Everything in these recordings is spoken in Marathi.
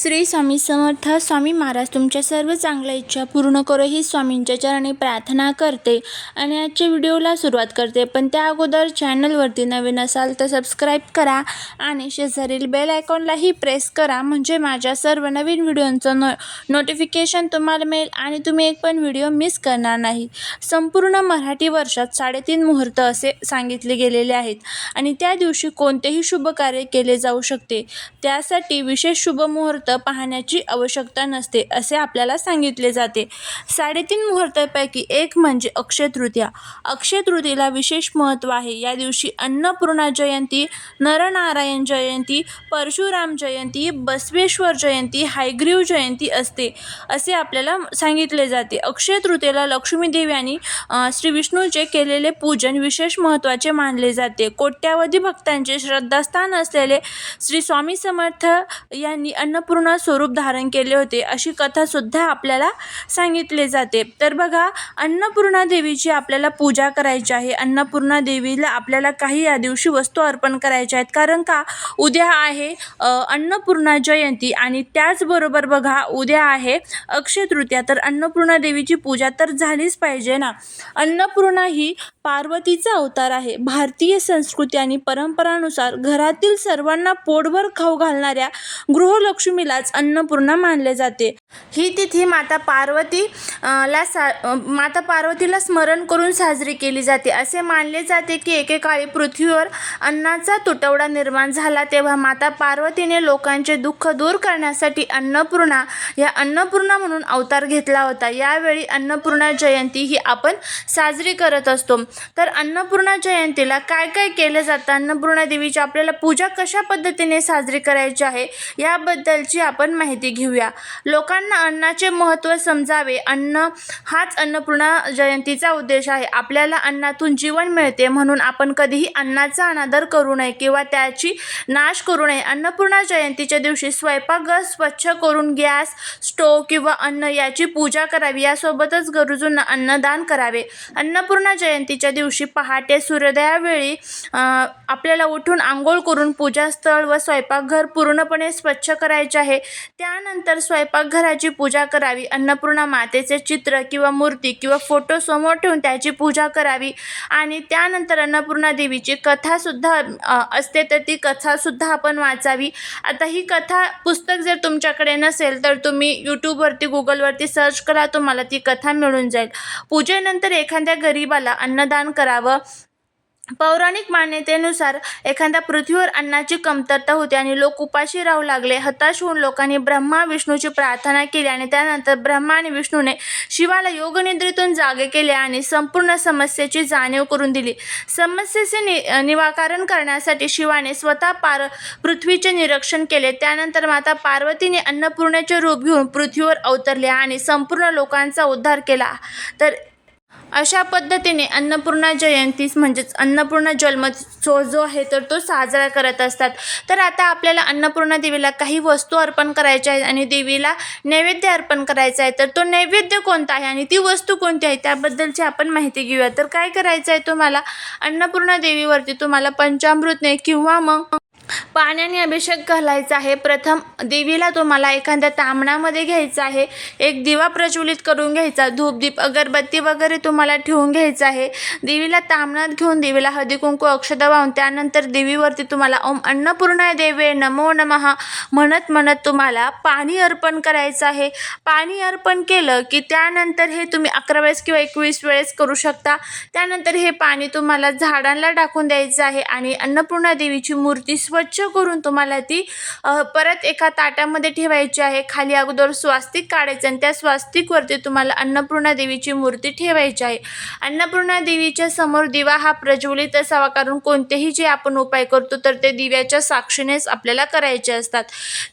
श्री स्वामी समर्थ स्वामी महाराज तुमच्या सर्व चांगल्या इच्छा पूर्ण करो ही स्वामींच्या चरणी प्रार्थना करते आणि आजच्या व्हिडिओला सुरुवात करते. पण त्या अगोदर चॅनलवरती नवीन असाल तर सबस्क्राईब करा आणि शेजारील बेल आयकॉनलाही प्रेस करा. म्हणजे माझ्या सर्व नवीन व्हिडिओंचं नो नोटिफिकेशन तुम्हाला मिळेल आणि तुम्ही एक पण व्हिडिओ मिस करणार नाही. संपूर्ण मराठी वर्षात साडेतीन मुहूर्त असे सांगितले गेलेले आहेत आणि त्या दिवशी कोणतेही शुभ कार्य केले जाऊ शकते. त्यासाठी विशेष शुभ मुहूर्त पाहण्याची आवश्यकता नसते असे आपल्याला सांगितले जाते. साडेतीन मुहूर्तापैकी एक म्हणजे अक्षय तृतीया. अक्षय तृतीयेला विशेष महत्त्व आहे. या दिवशी अन्नपूर्णा जयंती नरनारायण जयंती परशुराम जयंती बसवेश्वर जयंती हायग्रीव जयंती असते असे आपल्याला सांगितले जाते. अक्षय तृतीयेला लक्ष्मीदेवी आणि श्री विष्णूचे केलेले पूजन विशेष महत्त्वाचे मानले जाते. कोट्यावधी भक्तांचे श्रद्धास्थान असलेले श्री स्वामी समर्थ यांनी अन्नपूर्ण पूर्ण स्वरूप धारण केले होते. अशी कथासुद्धा आपल्याला सांगितले जाते. तर बघा अन्नपूर्णा देवीची आपल्याला पूजा करायची आहे. अन्नपूर्णा देवीला आपल्याला काही या दिवशी वस्तू अर्पण करायच्या आहेत. कारण का? उद्या आहे अन्नपूर्णा जयंती आणि त्याचबरोबर बघा उद्या आहे अक्षय तृतीया. तर अन्नपूर्णा देवीची पूजा तर झालीच पाहिजे ना? अन्नपूर्णा ही पार्वतीचा अवतार आहे. भारतीय संस्कृती आणि परंपरानुसार घरातील सर्वांना पोटभर खाऊ घालणाऱ्या गृहलक्ष्मीला गृहलक्ष्मीलाच अन्नपूर्णा मानले जाते. ही तिथी माता पार्वती ला सा माता पार्वतीला स्मरण करून साजरी केली जाते. असे मानले जाते की एकेकाळी पृथ्वीवर अन्नाचा तुटवडा निर्माण झाला तेव्हा माता पार्वतीने लोकांचे दुःख दूर करण्यासाठी अन्नपूर्णा या अन्नपूर्णा म्हणून अवतार घेतला होता. यावेळी अन्नपूर्णा जयंती ही आपण साजरी करत असतो. तर अन्नपूर्णा जयंतीला काय काय केलं जातं? अन्नपूर्णा देवीची आपल्याला पूजा कशा पद्धतीने साजरी करायची आहे? याबद्दलची आपण माहिती घेऊया. लोकांना अन्नाचे महत्त्व समजावे. अन्न हाच अन्नपूर्णा जयंतीचा उद्देश आहे. आपल्याला अन्नातून जीवन मिळते म्हणून आपण कधीही अन्नाचा अनादर करू नये किंवा त्याची नाश करू नये. अन्नपूर्णा जयंतीच्या दिवशी स्वयंपाकघर स्वच्छ करून गॅस स्टोव किंवा अन्न याची पूजा करावी. यासोबतच गरजूंना अन्नदान करावे. अन्नपूर्णा जयंतीच्या दिवशी पहाटे सूर्योदयावेळी आपल्याला उठून आंघोळ करून पूजास्थळ व स्वयंपाकघर पूर्णपणे स्वच्छ करायचे आहे. आहे. त्यानंतर स्वयंपाकघराची पूजा करावी अन्नपूर्णा मातेचे चित्र किंवा मूर्ती किंवा फोटो समोर ठेवून त्याची पूजा करावी. आणि त्यानंतर अन्नपूर्णा देवीची कथासुद्धा असते तर ती कथासुद्धा आपण वाचावी. आता ही कथा पुस्तक जर तुमच्याकडे नसेल तर तुम्ही यूट्यूबवरती गुगलवरती सर्च करा तुम्हाला ती कथा मिळून जाईल. पूजेनंतर एखाद्या गरीबाला अन्नदान करावं. पौराणिक मान्यतेनुसार एखाद्या पृथ्वीवर अन्नाची कमतरता होती आणि लोक उपाशी राहू लागले. हताश होऊन लोकांनी ब्रह्मा विष्णूची प्रार्थना केली आणि त्यानंतर ब्रह्मा आणि विष्णूने शिवाला योगनिद्रेतून जागे केले आणि संपूर्ण समस्येची जाणीव करून दिली. समस्येचे नि निवाकारण करण्यासाठी शिवाने स्वतः पार पृथ्वीचे निरीक्षण केले. त्यानंतर माता पार्वतीने अन्नपूर्णेचे रूप घेऊन पृथ्वीवर अवतरले आणि संपूर्ण लोकांचा उद्धार केला. तर अशा पद्धतीने अन्नपूर्णा जयंतीस म्हणजेच अन्नपूर्णा जन्मोत्सव जो आहे तर तो साजरा करत असतात. तर आता आपल्याला अन्नपूर्णा देवीला काही वस्तू अर्पण करायच्या आहेत आणि देवीला नैवेद्य अर्पण करायचा आहे. तर तो नैवेद्य कोणता आहे आणि ती वस्तू कोणती आहे त्याबद्दलची आपण माहिती घेऊया. तर काय करायचं आहे तुम्हाला? अन्नपूर्णा देवीवरती तुम्हाला पंचामृतने किंवा मग पाण्याने अभिषेक घालायचा आहे. प्रथम देवीला तुम्हाला एखाद्या तांबणामध्ये घ्यायचं आहे. एक दिवा प्रज्वलित करून घ्यायचा. धूपदीप अगरबत्ती वगैरे तुम्हाला ठेवून घ्यायचं आहे. देवीला तांबणात घेऊन देवीला हळदी कुंकू अक्षदा वाहून त्यानंतर देवीवरती तुम्हाला ओम अन्नपूर्णा देवे नमो नमः म्हणत म्हणत तुम्हाला पाणी अर्पण करायचं आहे. पाणी अर्पण केलं की त्यानंतर हे तुम्ही अकरा वेळेस किंवा एकवीस वेळेस करू शकता. त्यानंतर हे पाणी तुम्हाला झाडांना टाकून द्यायचं आहे आणि अन्नपूर्णा देवीची मूर्ती स्व स्वच्छ करून तुम्हाला ती परत एका ताटामध्ये ठेवायची आहे. खाली अगोदर स्वास्तिक काढायचं आणि त्या स्वास्तिकवरती तुम्हाला अन्नपूर्णा देवीची मूर्ती ठेवायची आहे. अन्नपूर्णा देवीच्या समोर दिवा हा प्रज्वलित असावा कारण कोणतेही जे आपण उपाय करतो तर ते दिव्याच्या साक्षीनेच आपल्याला करायचे असतात.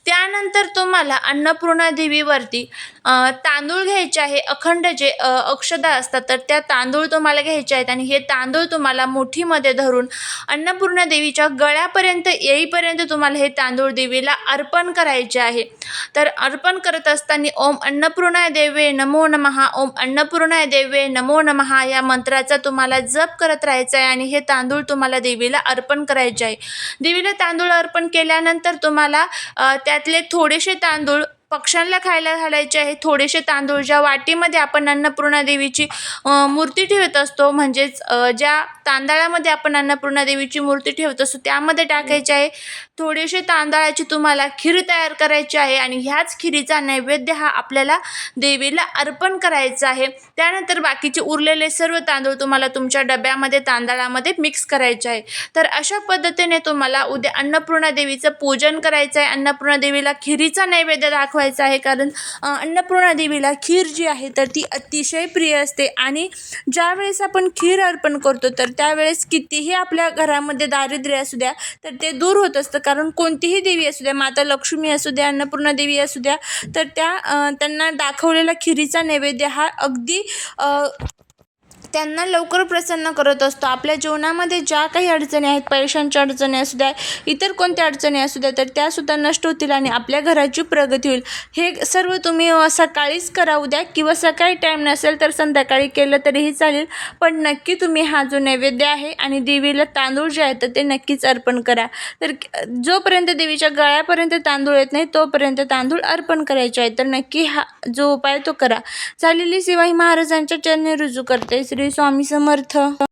त्यानंतर तुम्हाला अन्नपूर्णा देवीवरती तांदूळ घ्यायचे आहे अखंड जे अक्षदा असतात तर त्या तांदूळ तुम्हाला घ्यायचे आहेत आणि हे तांदूळ तुम्हाला मुठीमध्ये धरून अन्नपूर्णा देवीच्या गळ्यापर्यंत येईपर्यंत तुम्हाला हे तांदूळ देवीला अर्पण करायचे आहे. तर अर्पण करत असताना ओम अन्नपूर्णाय देवे नमो नमहा ओम अन्नपूर्णाय देवे नमो नमहा या मंत्राचा तुम्हाला जप करत राहायचा आहे आणि हे तांदूळ तुम्हाला देवीला अर्पण करायचे आहे. देवीला तांदूळ अर्पण केल्यानंतर तुम्हाला त्यातले थोडेसे तांदूळ पक्ष्यांना खायला घालायचे आहे. थोडेसे तांदूळ ज्या वाटीमध्ये आपण अन्नपूर्णा देवीची मूर्ती ठेवत असतो म्हणजेच ज्या तांदळामध्ये आपण अन्नपूर्णा देवीची मूर्ती ठेवत असतो त्यामध्ये टाकायचे आहे थोडेसे तांदळाची तुम्हाला खीर तयार करायची आहे आणि ह्याच खिरीचा नैवेद्य हा आपल्याला देवीला अर्पण करायचा आहे. त्यानंतर बाकीचे उरलेले सर्व तांदूळ तुम्हाला तुमच्या डब्यामध्ये तांदळामध्ये मिक्स करायचे आहे. तर अशा पद्धतीने तुम्हाला उद्या अन्नपूर्णा देवीचं पूजन करायचं आहे. अन्नपूर्णा देवीला खिरीचा नैवेद्य दाखवायचा आहे कारण अन्नपूर्णा देवीला खीर जी आहे तर ती अतिशय प्रिय असते आणि ज्यावेळेस आपण खीर अर्पण करतो तर त्यावेळेस कितीही आपल्या घरामध्ये दारिद्र्य असू द्या तर ते दूर होत असतं. कारण कोणतीही देवी असू द्या माता लक्ष्मी असू द्या अन्नपूर्णा देवी असू द्या तर त्या त्यांना दाखवलेला खिरीचा नैवेद्य हा अगदी त्यांना लवकर प्रसन्न करत असतो. आपल्या जीवनामध्ये ज्या काही अडचणी आहेत पैशांच्या अडचणी असू द्या इतर कोणत्या अडचणी असू द्या तर त्यासुद्धा नष्ट होतील आणि आपल्या घराची प्रगती होईल. हे सर्व तुम्ही सकाळीच करा उद्या किंवा सकाळी टाईम नसेल तर संध्याकाळी केलं तरीही चालेल. पण नक्की तुम्ही हा जो नैवेद्य आहे आणि देवीला तांदूळ जे आहेत ते नक्कीच अर्पण करा. तर जोपर्यंत देवीच्या गळ्यापर्यंत तांदूळ येत नाही तोपर्यंत तांदूळ अर्पण करायचे आहे तर नक्की हा जो उपाय तो करा. झालेली सेवा ही महाराजांच्या चरणी रुजू करते. श्री श्री स्वामी समर्थ.